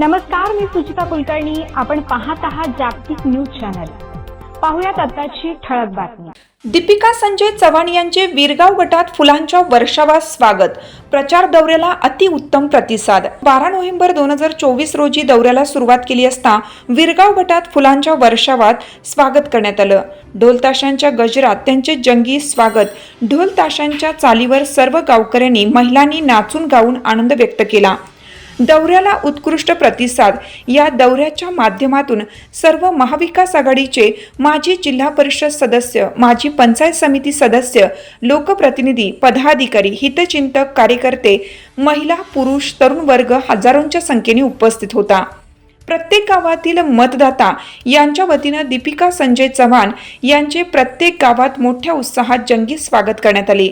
नमस्कार मी सुचिता कुलकर्णी. आपण पाहत आहात जागतिक न्यूज चॅनल. पाहुयात आताची ठळक बातमी. दीपिका संजय चव्हाण यांचे विरगाव गटात फुलांच्या वर्षावात स्वागत. प्रचार दौऱ्याला अतिउत्तम प्रतिसाद. बारा नोव्हेंबर दोन हजार चोवीस रोजी दौऱ्याला सुरुवात केली असता विरगाव गटात फुलांच्या वर्षावात स्वागत करण्यात आलं. ढोल ताशांच्या गजरात त्यांचे जंगी स्वागत. ढोल ताशांच्या चालीवर सर्व गावकऱ्यांनी महिलांनी नाचून गाऊन आनंद व्यक्त केला. दौऱ्याला उत्कृष्ट प्रतिसाद या दौऱ्याच्या माध्यमातून सर्व महाविकास आघाडीचे माजी जिल्हा परिषद सदस्य माजी पंचायत समिती सदस्य लोकप्रतिनिधी पदाधिकारी हितचिंतक कार्यकर्ते महिला पुरुष तरुण वर्ग हजारोंच्या संख्येने उपस्थित होता. प्रत्येक गावातील मतदाता यांच्या वतीनं दीपिका संजय चव्हाण यांचे प्रत्येक गावात मोठ्या उत्साहात जंगी स्वागत करण्यात आले.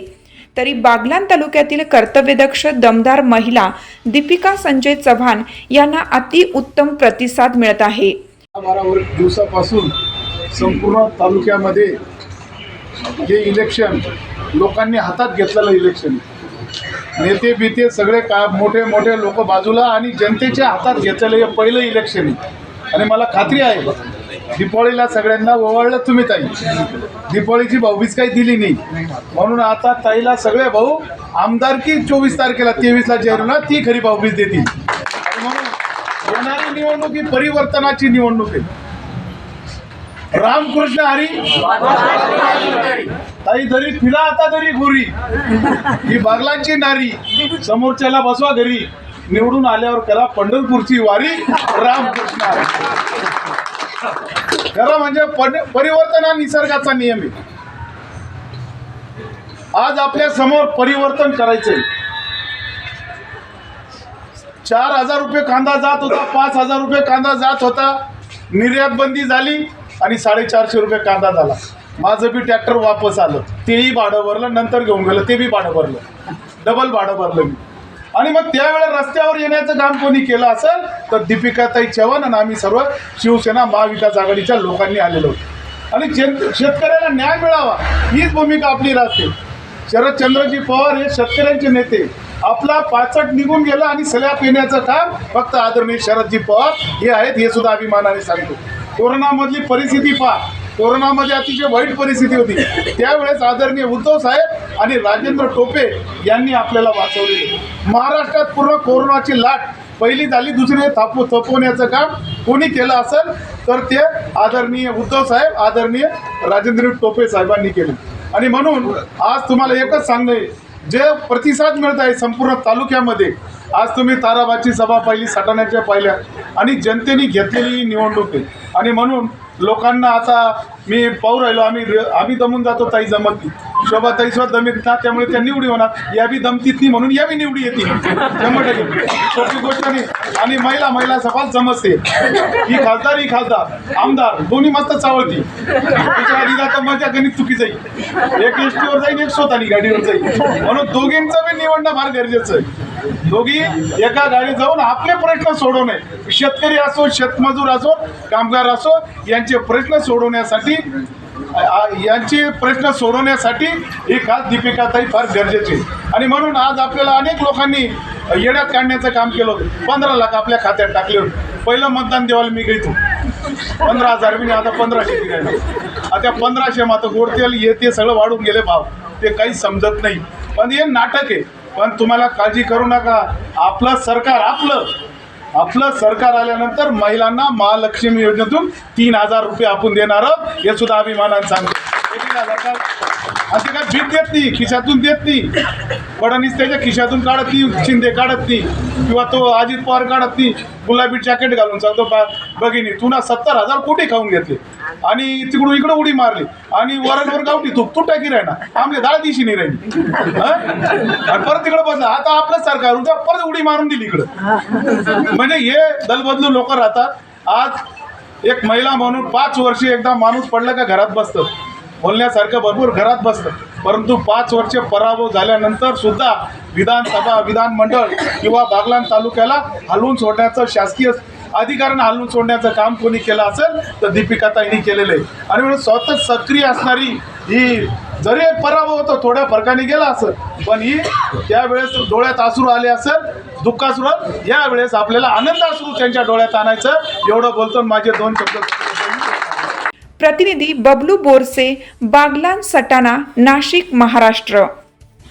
तरी बागलान तालुक्यातील कर्तव्यदक्ष दमदार महिला दीपिका संजय चव्हाण यांना अतिउत्तम प्रतिसाद मिळत आहे. बारा दिवसापासून संपूर्ण तालुक्यामध्ये हे इलेक्शन लोकांनी हातात घेतलेलं इलेक्शन नेते बिते सगळे का मोठे मोठे लोक बाजूला आणि जनतेच्या हातात घेतलेलं हे पहिलं इलेक्शन आहे. आणि मला खात्री आहे दिपाळीला सगळ्यांना ओवाळलं तुम्ही ताई. दिपाळीची भाऊबीज काही दिली नाही. म्हणून आता ताईला सगळे भाऊ आमदारकी चोवीस तारखेला तेवीसला जाहीर ती खरी भाऊबीज देतील. म्हणून येणारी निवडणूक ही परिवर्तनाची निवडणूक आहे. रामकृष्ण हरी. ताई जरी फिरा आता तरी गोरी ही बागलांची नारी समोरच्याला बसवा घरी निवडून आल्यावर करा पंढरपूरची वारी रामकृष्ण हरी. खरं म्हणजे परिवर्तन हा निसर्गाचा नियम आहे. आज आपल्यासमोर परिवर्तन करायचंय. चार हजार रुपये कांदा जात होता पाच हजार रुपये कांदा जात होता निर्यात बंदी झाली आणि साडेचारशे रुपये कांदा झाला. माझं बी ट्रॅक्टर वापस आलं. तेही भाडं भरलं नंतर घेऊन गेलं ते बी भाडं भरलं. डबल भाडं भरलं मी. आणि मग त्यावेळेला रस्त्यावर येण्याचं काम कोणी केलं असेल तर दीपिकाताई चव्हाण आणि आम्ही सर्व शिवसेना महाविकास आघाडीच्या लोकांनी आलेलो होतो. आणि शेतकऱ्याला न्याय मिळावा हीच भूमिका आपली राहते. शरदचंद्रजी पवार हे शेतकऱ्यांचे नेते. आपला पाचट निघून गेलं आणि सल्याप येण्याचं काम फक्त आदरणीय शरदजी पवार हे आहेत हे सुद्धा अभिमानाने सांगतो. कोरोनामधली परिस्थिती पहा. कोरोनामध्ये अतिशय वाईट परिस्थिती होती. त्यावेळेस आदरणीय उद्धव साहेब आणि राजेंद्र टोपे यांनी आपल्याला वाचवलेले. महाराष्ट्रात पूर्ण कोरोनाची लाट पहिली झाली दुसरी थापू थपवण्याचं काम कोणी केलं असेल तर ते आदरणीय उद्धव साहेब आदरणीय राजेंद्र टोपे साहेबांनी केले. आणि म्हणून आज तुम्हाला एकच सांगणं आहे. जे प्रतिसाद मिळत आहे संपूर्ण तालुक्यामध्ये आज तुम्ही ताराबाची सभा पाहिली सटाण्याच्या पाहिल्या. आणि जनतेने घेतलेली निवडणूक आहे. आणि म्हणून लोकांना आता मी पाहू राहिलो आम्ही आम्ही दमून जातो ताई जमत नाही. शोभा ताई सुद्धा ना त्यामुळे त्या निवडी होणार. या बी दमतीत नाही म्हणून या बी निवडी येतील. शंभर टक्के. सोपी गोष्ट नाही. आणि महिला महिला सफाल समजते ही खासदार ही खासदार. आमदार दोन्ही मस्त चावळती. तिच्या आधी जाता माझ्या गणित चुकी जाईल. एक एस टीवर जाईल एक स्वतःनी गाडीवर जाईल म्हणून दोघींचं बी निवडणं फार गरजेचं आहे. दोघी एका गाडी जाऊन आपले प्रश्न सोडवणे. शेतकरी असो शेतमजूर असो कामगार असो यांचे प्रश्न सोडवण्यासाठी यांचे प्रश्न सोडवण्यासाठी ही खास दीपिकाताई फार गरजेची आणि म्हणून आज आपल्याला अनेक लोकांनी येण्यात काढण्याचं काम केलं होतं. पंधरा लाख आपल्या खात्यात टाकले होते. पहिलं मतदान देवाला मी घेतो. पंधरा हजार मी आता पंधराशे दिले आता पंधराशे मात्र गोडतेल हे ते सगळं वाढून गेले भाव. ते काही समजत नाही. पण हे नाटक आहे. पण तुम्हाला काळजी करू नका. आपलं सरकार आपलं आपलं सरकार आल्यानंतर महिलांना महालक्ष्मी योजनेतून तीन हजार रुपये आपण देणार आहोत. हे सुद्धा अभिमानाने सांगतो. हे आणि काय भीत देत नाही खिशातून देत नाही. फडणवीस त्याच्या खिशातून काढत नाही शिंदे काढत नाही किंवा तो अजित पवार काढत नाही. गुलाबी जॅकेट घालून सांगतो बा भगिनी तुला सत्तर हजार कोटी खाऊन घेतले. आणि तिकडून इकडं उडी मारली. आणि वरणवर गावठी तू तू टाकी राहिना आमले दहा दिवशी नाही राहिली. आणि परत तिकडं बसला. आता आपलं सरकार उद्या परत उडी मारून दिली इकडं. म्हणजे हे दलबदलू लोक राहतात. आज एक महिला म्हणून पाच वर्षे एकदा माणूस पडला का घरात बसतं. बोलण्यासारखं भरपूर घरात बसतं. परंतु पाच वर्षे पराभव झाल्यानंतर सुद्धा विधानसभा विधानमंडळ किंवा बागलाण तालुक्याला हलवून सोडण्याचं शासकीय अधिकाऱ्यांना हलवून सोडण्याचं काम कोणी केलं असेल तर दीपिकाताईंनी केलेलं आहे. आणि म्हणून स्वतः सक्रिय असणारी ही जरी पराभव होतो थोड्या फरकाने गेला असं पण ही त्यावेळेस डोळ्यात अश्रू आले असं दुःखाश्रू यावेळेस आपल्याला आनंद अश्रू त्यांच्या डोळ्यात आणायचं एवढं बोलतो माझे दोन शब्द प्रतिनिधी बबलू बोरसे बागलान सटाणा नाशिक महाराष्ट्र.